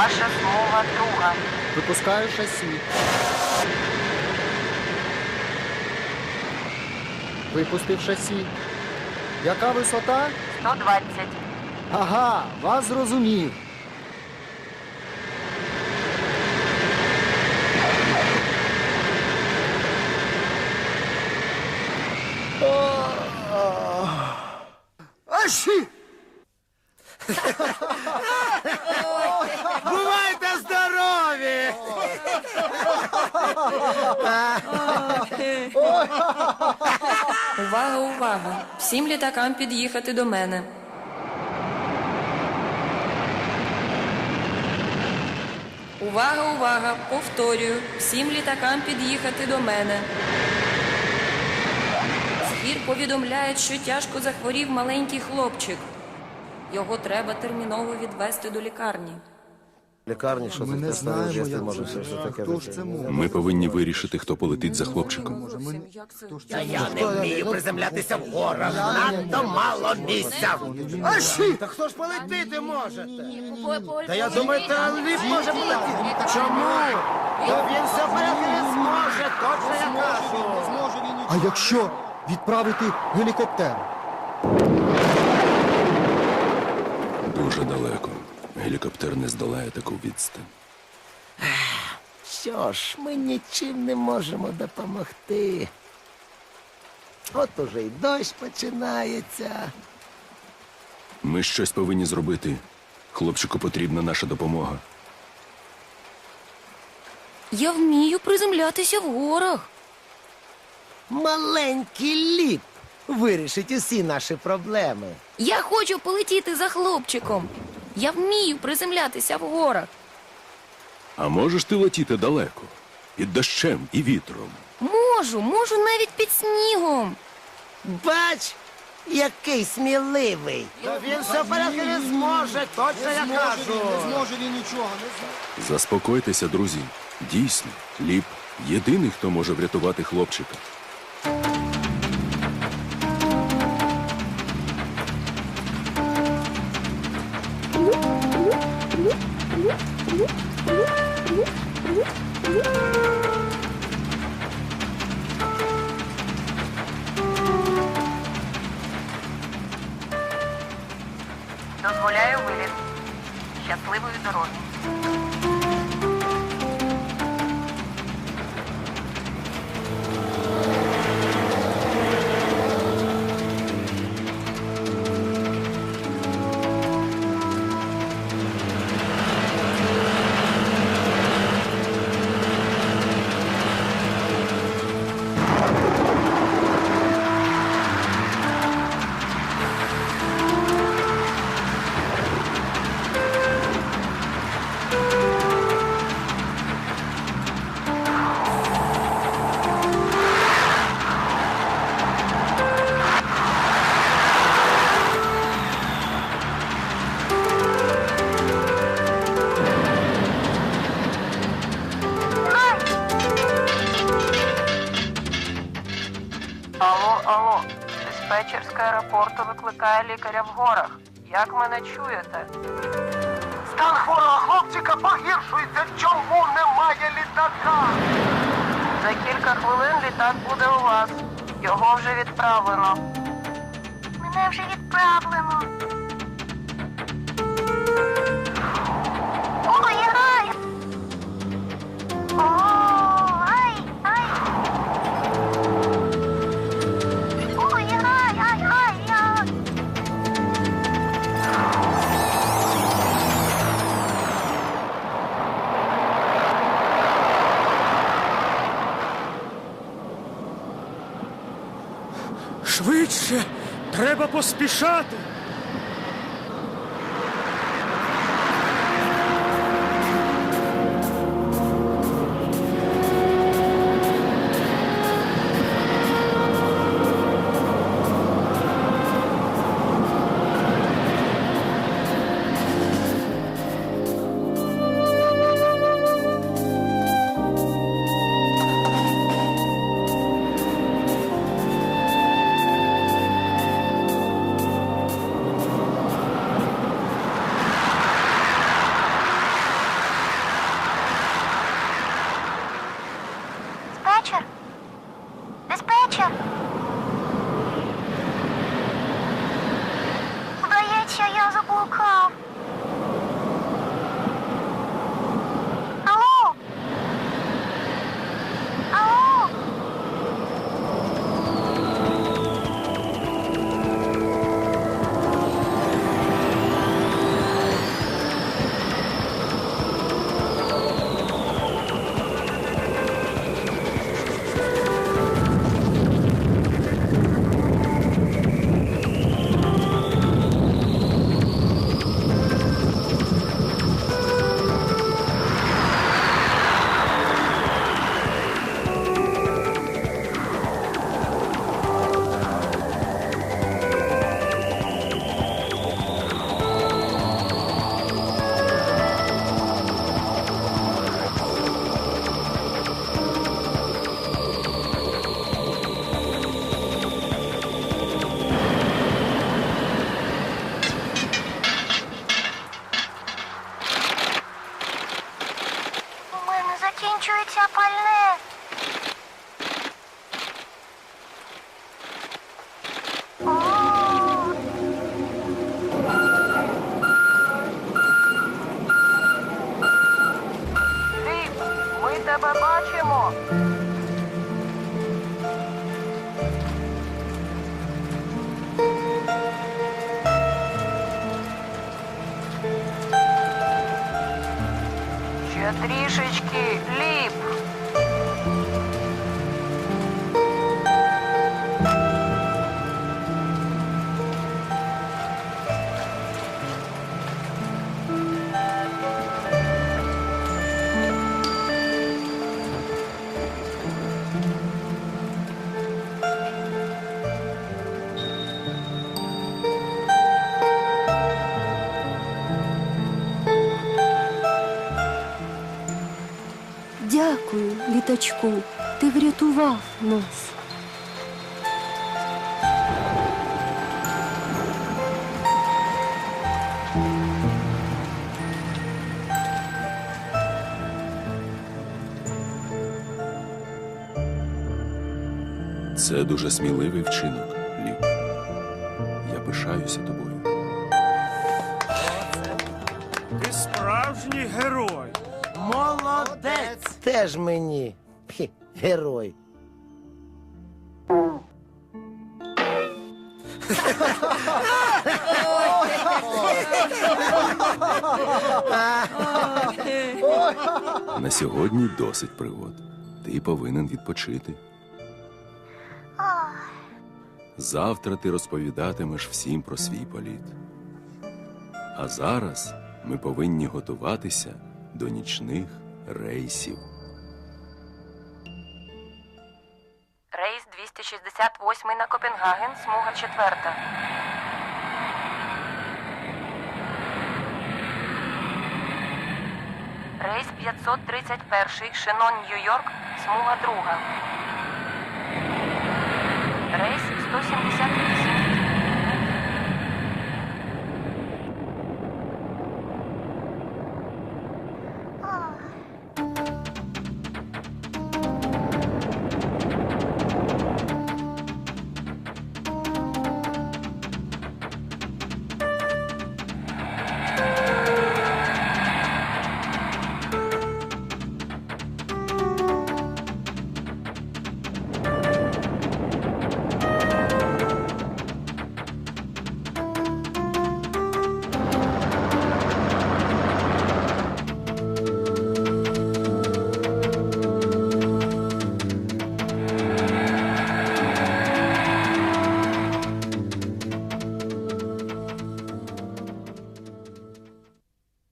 Ваша смуга друга. Випускаю шасі. Випустив шасі. Яка висота? 120. Ага, вас зрозумів. Увага, увага! Всім літакам під'їхати до мене. Увага, увага! Повторюю, всім літакам під'їхати до мене. Збір повідомляє, що тяжко захворів маленький хлопчик. Його треба терміново відвести до лікарні. Лікарні, що Ми це не знаємо, як може все ж таке. Хто ж це може? Ми повинні вирішити, хто полетить за хлопчиком. Та я не вмію приземлятися в горах. Надто мало місця. Аші! Та хто ж полетити може? Та я думаю, Траліп може полетіти. Чому? Та він себе не зможе, точно я кажу. А якщо відправити гелікоптер? Дуже далеко. Гелікоптер не здолає таку відстань. Що ж, ми нічим не можемо допомогти. От уже й дощ починається. Ми щось повинні зробити. Хлопчику потрібна наша допомога. Я вмію приземлятися в горах. Маленький ліп вирішить усі наші проблеми. Я хочу полетіти за хлопчиком. Я вмію приземлятися в горах. А можеш ти летіти далеко? Під дощем і вітром. Можу, можу навіть під снігом. Бач, який сміливий. Він себе не зможе, точно я кажу. зможе він нічого. Заспокойтеся, друзі. Дійсно, Ліп єдиний, хто може врятувати хлопчика. Дозволяю виліт. Щасливої дороги. Аеропорту викликає лікаря в горах. Як мене чуєте? Стан хворого хлопчика погіршується. Чому немає літака? За кілька хвилин літак буде у вас. Його вже відправлено. Мене вже відправлено. Швидше! Треба поспішати. О! Четришечки. Ліп. Ти врятував нас. Це дуже сміливий вчинок, Ліп. Я пишаюся тобою. Ти справжній герой. Молодець! Теж мені. Хі, герой. На сьогодні досить пригод. Ти повинен відпочити. Завтра ти розповідатимеш всім про свій політ. А зараз ми повинні готуватися до нічних рейсів. Рейс 268 на Копенгаген, смуга четверта. Рейс 531 Шенон, Нью-Йорк, смуга друга.